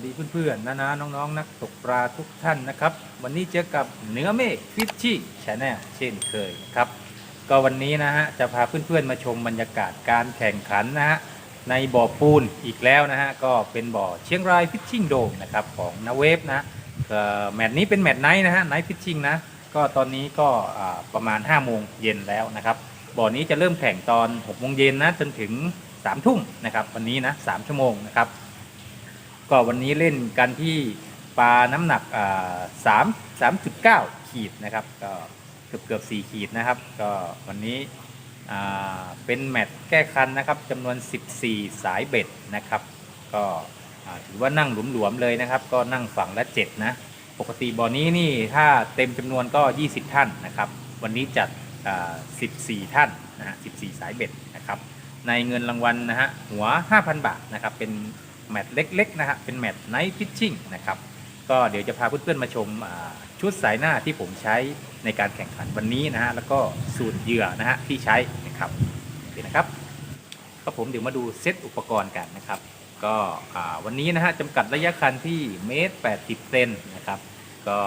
สวัสดีเพื่อนๆนะนะน้องๆ นักตกปลาทุกท่านนะครับ วันนี้เจอกับเนื้อเมฆฟิชชี่ชาแนลเช่นเคยครับ ก็วันนี้นะฮะจะพาเพื่อนๆมาชมบรรยากาศการแข่งขันนะฮะในบ่อปูนอีกแล้วนะฮะก็เป็นบ่อเชียงรายฟิชชิ่งโดมนะครับของนาเวฟนะเอ่อแมตช์นี้เป็นแมตช์ไนท์นะฮะไนท์ฟิชชิ่งนะก็ตอนนี้ก็ประมาณ5โมงเย็นแล้วนะครับบ่อนี้จะเริ่มแข่งตอน6โมงเย็นนะจนถึง3ทุ่มนะครับวันนี้นะ3ชั่วโมงนะครับ ก็วันนี้เล่นกันที่ปลาน้ำหนักสามสามจุดเก้าขีดนะครับก็เกือบเกือบสี่ขีดนะครับ ก็วันนี้เป็นแมตช์แก้คันนะครับจำนวน 14 สายเบ็ดนะครับ ก็ถือว่านั่งหลวมๆเลยนะครับ ก็นั่งฝั่งละ 7 นะ ปกติบ่อนี้นี่ถ้าเต็มจำนวนก็ 20 ท่านนะครับ วันนี้จัด 14 ท่านนะฮะ 14 สายเบ็ดนะครับ ในเงินรางวัลนะฮะหัว 5,000 บาทนะครับเป็น แมตช์เล็กๆนะฮะเป็นแมตช์ไนท์ฟิชชิ่งนะครับก็เดี๋ยวจะพาเพื่อนๆมาชมชุดสายหน้าที่ผมใช้ในการแข่งขันวันนี้นะฮะแล้วก็สูตรเหยื่อนะฮะที่ใช้นะครับโอเคนะครับก็ผมเดี๋ยวมาดูเซตอุปกรณ์กันนะครับ ก็วันนี้นะฮะจำกัดระยะคันที่เมตร80เซนนะครับก็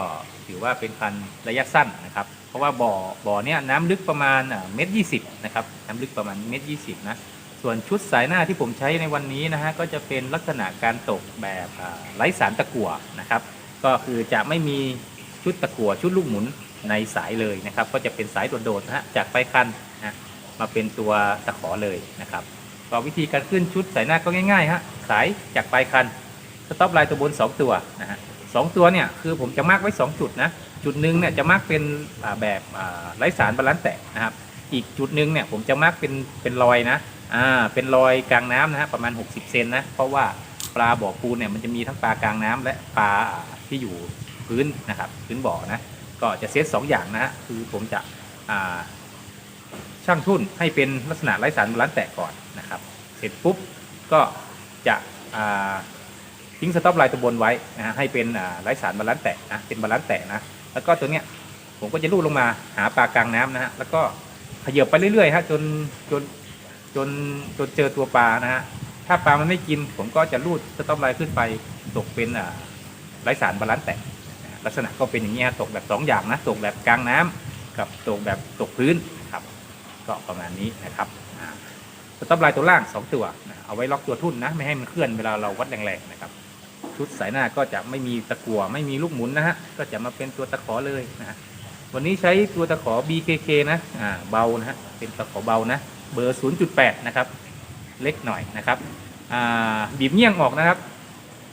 ถือว่าเป็นคันระยะสั้นนะครับ เพราะว่าบ่อบ่อเนี้ยน้ำลึกประมาณเมตรยี่สิบนะครับน้ำลึกประมาณเมตรยี่สิบนะ ส่วนชุดสายหน้าที่ผมใช้ในวันนี้นะฮะก็จะเป็นลักษณะการตกแบบไร้สารตะกั่วนะครับ ก็คือจะไม่มีชุดตะกั่วชุดลูกหมุนในสายเลยนะครับ ก็จะเป็นสายโดดๆนะฮะจากปลายคันนะมาเป็นตัวตะขอเลยนะครับก็วิธีการขึ้นชุดสายหน้าก็ง่ายๆฮะสายจากปลายคันสต็อปไลน์ตัวบน 2 ตัวนะฮะสองตัวเนี่ยคือผมจะมาร์กไว้ 2 จุดนะจุดหนึ่งเนี่ยจะมาร์กเป็นแบบไร้สารบาลานซ์แตกนะครับอีกจุดหนึ่งเนี่ยผมจะมาร์กเป็นเป็นรอยนะ อ่าเป็นรอยกลางน้ำนะฮะประมาณ 60 เซนนะเพราะว่าปลาบ่อปูเนี่ยมันจะมีทั้งปลากลางน้ำและปลาที่อยู่พื้นนะครับพื้นบ่อนะก็จะเซตสองอย่างนะฮะคือผมจะอ่าช่างทุ่นให้เป็นลักษณะไร้สารบาลานแตกก่อนนะครับ เสร็จปุ๊บก็จะอ่าทิ้งสต็อปไลน์ตัวบนไว้นะฮะให้เป็นอ่าไร้สารบาลานแตกนะเป็นบาลานแตกนะแล้วก็ตัวเนี้ยผมก็จะลูดลงมาหาปลากลางน้ำนะฮะแล้วก็ขยับไปเรื่อยๆฮะจนจน จนจนเจอตัวปลานะฮะถ้าปลามันไม่กิน ผมก็จะลูดสต็อปไลน์ขึ้นไปตกเป็นอ่าไร้สารบาลานซ์แตกลักษณะก็เป็นอย่างนี้ยฮะตกแบบสองอย่างนะตกแบบกลางน้ำกับตกแบบตกพื้นครับก็ประมาณนี้นะครับสต็อปไลน์ตัวล่าง 2 ตัวเอาไว้ล็อกตัวทุ่นนะไม่ให้มันเคลื่อนเวลาเราวัดแรงๆนะครับชุดสายหน้าก็จะไม่มีตะกั่วไม่มีลูกหมุนนะฮะก็จะมาเป็นตัวตะขอเลยนะฮะวันนี้ใช้ตัวตะขอ BKK นะอ่าเบานะฮะเป็นตะขอเบานะ เบอร์ 0.8 นะครับ เล็กหน่อยนะครับบีบเงี้ยงออกนะครับ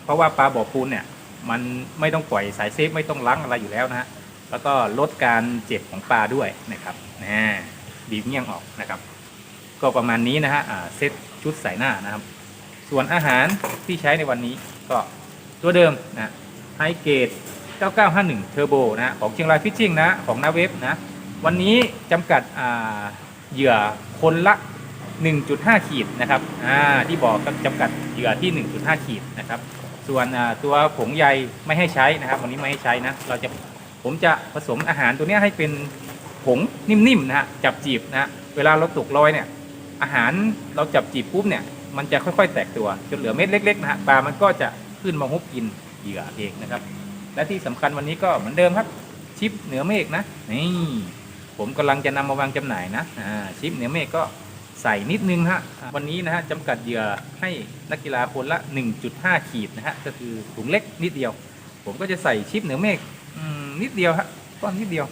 เพราะว่าปลาบ่อปูนเนี่ยมันไม่ต้องปล่อยสายเซฟไม่ต้องล้างอะไรอยู่แล้วนะฮะแล้วก็ลดการเจ็บของปลาด้วยนะครับนะบีบเงี้ยงออกนะครับ ก็ประมาณนี้นะฮะเซตชุดใส่หน้านะครับ ส่วนอาหารที่ใช้ในวันนี้ก็ตัวเดิมนะไฮเกรด9951 เทอร์โบนะฮะของเชียงรายฟิชชิ่งนะของนาเวฟนะวันนี้จำกัดอ่า เหยื่อคนละ 1.5 ขีดนะครับอ่าที่บอกก็จำกัดเหยื่อที่ 1.5 ขีดนะครับ ส่วนตัวผงใยไม่ให้ใช้นะครับ วันนี้ไม่ให้ใช้นะเราจะผมจะผสมอาหารตัวนี้ให้เป็นผงนิ่มๆนะฮะจับจีบนะฮะเวลาเราตกลอยเนี่ย อาหารเราจับจีบปุ๊บเนี่ยมันจะค่อยๆแตกตัวจนเหลือเม็ดเล็กๆนะฮะปลามันก็จะขึ้นมาฮุบกินเหยื่อเองนะครับ และที่สำคัญวันนี้ก็เหมือนเดิมครับ ชิปเหนือเมฆนะนี่ ผมกำลังจะนำมาวางจำหน่ายนะชิปเหนือเมฆก็ใส่นิดนึงฮะวันนี้นะฮะจำกัดเหยื่อให้นักกีฬาคนละ 1.5 ขีดนะฮะก็คือถุงเล็กนิดเดียว ผมก็จะใส่ชิปเหนือเมฆนิดเดียวฮะก้อนนิดเดียว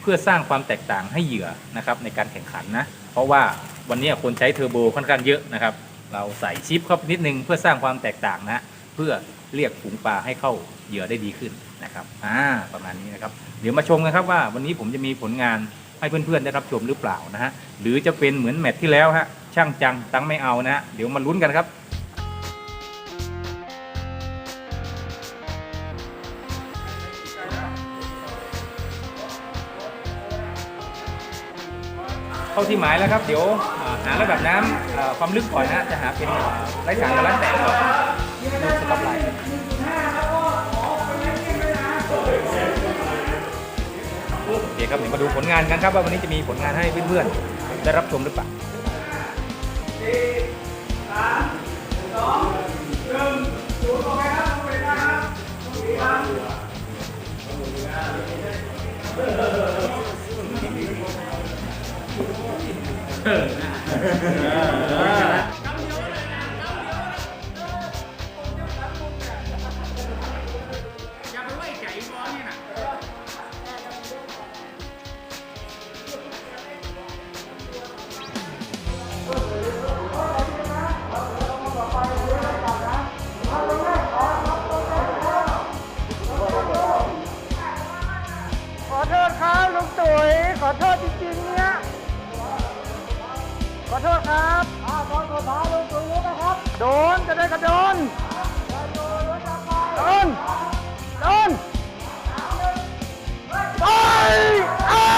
เพื่อสร้างความแตกต่างให้เหยื่อนะครับในการแข่งขันนะเพราะว่าวันนี้คนใช้เทอร์โบค่อนข้างเยอะนะครับ เราใส่ชิปเข้าไปนิดนึงเพื่อสร้างความแตกต่างนะเพื่อเรียกฝูงปลาให้เข้าเหยื่อได้ดีขึ้นนะครับอ่าประมาณนี้นะครับ เดี๋ยวมาชมกันครับว่าวันนี้ผมจะมีผลงาน ให้เพื่อนๆได้รับชมหรือเปล่านะฮะหรือจะเป็นเหมือนแมตช์ที่แล้วฮะช่างจังตังไม่เอานะฮะเดี๋ยวมาลุ้นกันครับเข้าที่หมายแล้วครับ เดี๋ยวหาระดับน้ำอ่าความลึกก่อนนะจะหาเป็นไร้สารกับร้านแตกก่อนดูสต็อปไลน์ โอเคครับเดี๋ยวมาดูผลงานกันครับว่าวันนี้จะมีผลงานให้เพื่อนๆได้รับชมหรือเปล่าเออ โทษครับอ้าวโดนตัวฟ้าโดนตัวยุบนะครับ โดนจะได้กระโดนโดนโดนโอ้ยไอ้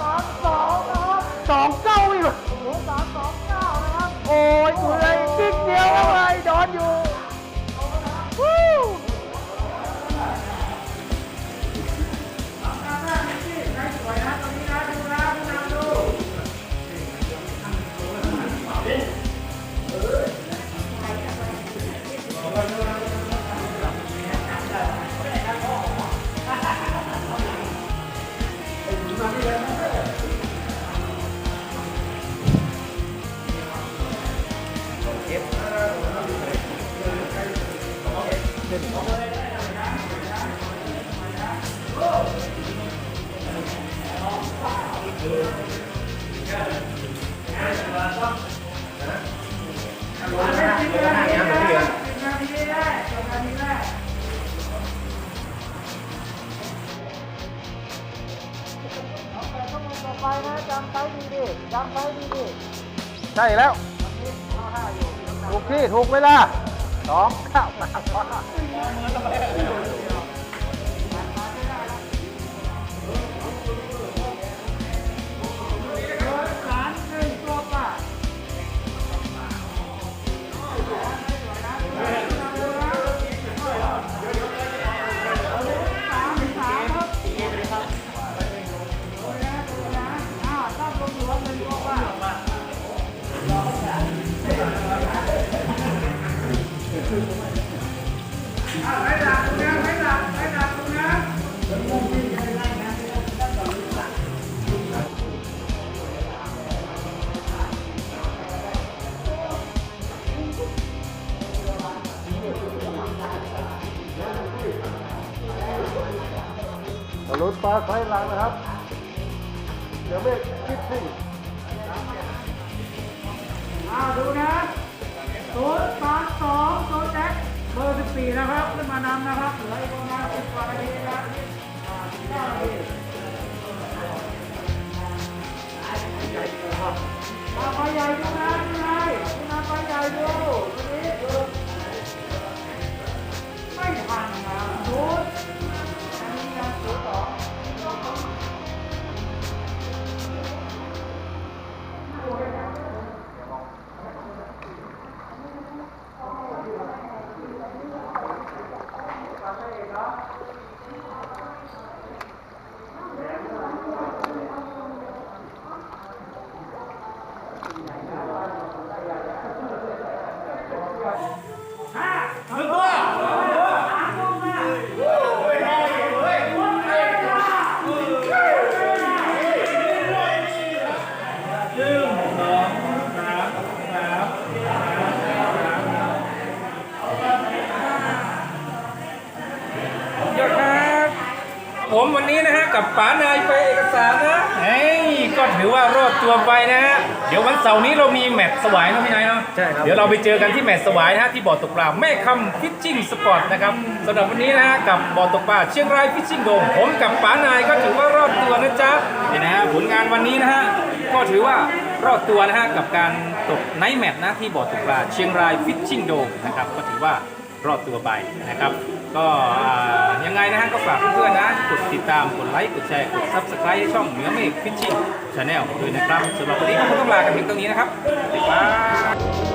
สามสองนะคสองเก้าอีกโองสามสองเก้านะครับ โอ้ย ไปนะจำไปดีดิจำไปดีดิใช่แล้ว ถูกที่ถูกเวลาสองเก้าสาม ปลาไฟหลังนะครับ เดี๋ยวไม่คิดสิอ่าดูนะศูนย์สามสองโซแจ็คเบอร์สิบสี่นะครับ ขึ้นมานำนะครับ เหลืออีกประมาณสิบกว่านาทีนะอ่าสิบเก้านาทีมาไปใหญ่ดูนะดูนะดูนะไปใหญ่ดูวันนี้ดู กับป๋านายไปเอกสารนะเฮ้ยก็ถือว่ารอดตัวไปนะฮะ เดี๋ยววันเสาร์นี้เรามีแมตช์สวายนะพี่นายเนาะ ใช่ครับ เดี๋ยวเราไปเจอกันที่แมตช์สวายนะฮะที่บ่อตกปลาแม่คำฟิชชิ่งสปอร์ตนะครับสำหรับวันนี้นะฮะกับบ่อตกปลาเชียงรายฟิชชิ่งโดมผมกับป๋านายก็ถือว่ารอดตัวนะจ๊ะนี่นะฮะผลงานวันนี้นะฮะก็ถือว่ารอดตัวนะฮะกับการตกไนท์แมตช์นะที่บ่อตกปลาเชียงรายฟิชชิ่งโดมนะครับก็ถือว่า รอดตัวไปนะครับ ก็ยังไงนะฮะก็ฝากเพื่อนๆนะกดติดตามกดไลค์กดแชร์กดซับสไครต์ช่องเหนือเมฆฟิชชิ่งชาแนลด้วยนะครับสำหรับวันนี้ก็คงต้องลากันเพียงตรงนี้นะครับสวัสดีครับ